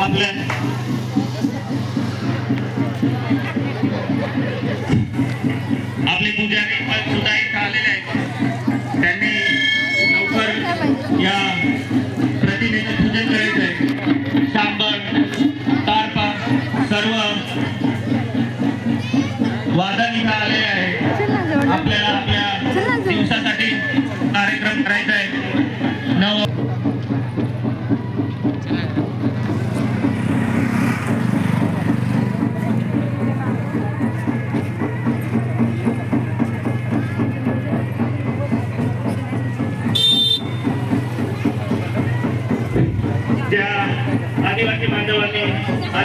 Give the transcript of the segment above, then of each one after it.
आपल्या आपले पुजारी पण सुद्धा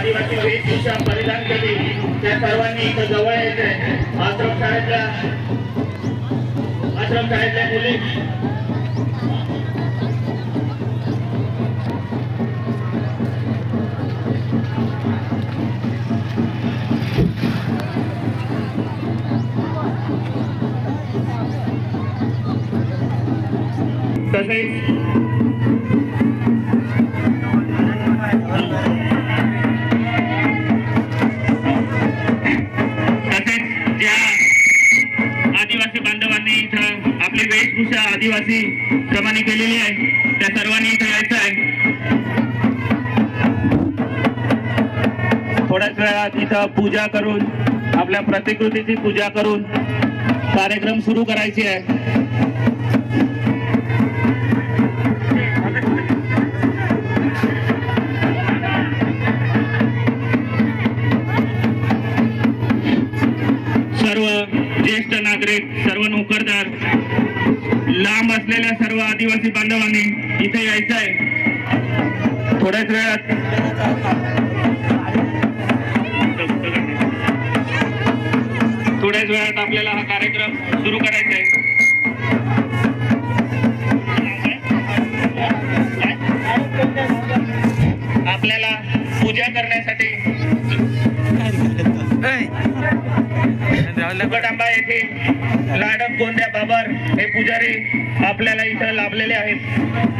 आदिवासी वेशभूषा परिधान केली. त्या सर्वांनी इथं जवळ यायचंय आश्रम शाळेतल्या आश्रम शाळेतल्या मुली. तसेच आपली वेशभूषा आदिवासी प्रमाणे केलेली आहे. त्या सर्वांनी इथे यायचं आहे. थोड्याच वेळात इथं पूजा करून आपल्या प्रतिकृतीची पूजा करून कार्यक्रम सुरू करायची आहे. सर्व ज्येष्ठ नागरिक सर्व नोकरदार लांब असलेल्या सर्व आदिवासी बांधवांनी इथे यायचं आहे थोड्याच वेळात थोड्याच वेळात आपल्याला हा कार्यक्रम सुरू करायचा आहे आपल्याला पूजा करण्यासाठी येथे लाडक गोंद्या बाबर हे पुजारी आपल्याला इथं लाभलेले आहेत.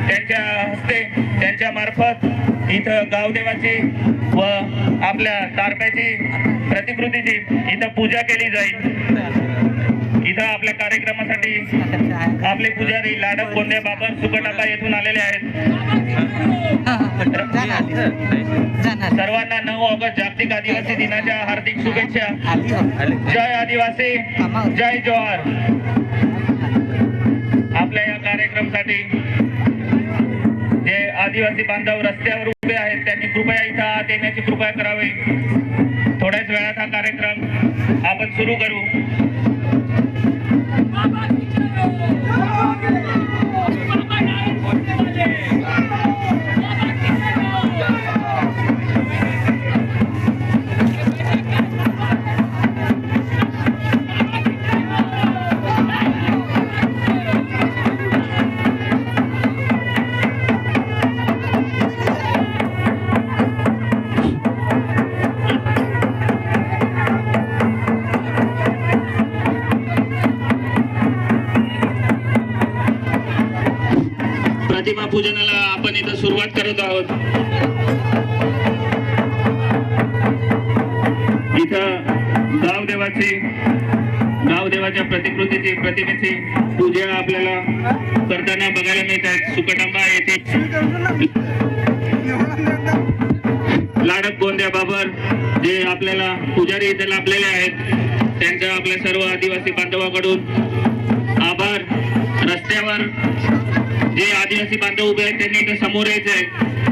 त्यांच्या हस्ते त्यांच्या मार्फत इथं गावदेवाची व आपल्या तारप्याची प्रतिकृतीची इथं पूजा केली जाईल. इथं आपल्या कार्यक्रमासाठी आपले पुजारी लाडक गोंद्या बाबर सुकटांबा येथून आलेले आहेत. सर्वांना नऊ ऑगस्ट जागतिक आदिवासी दिनाच्या हार्दिक शुभेच्छा. जय आदिवासी जय जोहार आपल्या या कार्यक्रमासाठी जे आदिवासी बांधव रस्त्यावर उभे आहेत त्यांनी कृपया इथं आत येण्याची कृपया करावी. थोड्याच वेळात हा कार्यक्रम आपण सुरू करू. प्रतिमा पूजनाला आपण इथं सुरुवात करत आहोत. इथं गावदेवाची गावदेवाच्या प्रतिकृतीची प्रतिमेची पूजा आपल्याला करताना बघायला मिळत आहेत सुकटांबा येथे लाडक गोंद्या बाबर जे आपल्याला पुजारी इथे लाभलेले आहेत त्यांच्या आपल्या सर्व आदिवासी बांधवाकडून आभार. रस्त्यावर जे आदिवासी बांधव उभे आहेत त्यांनी इथं समोर यायचं आहे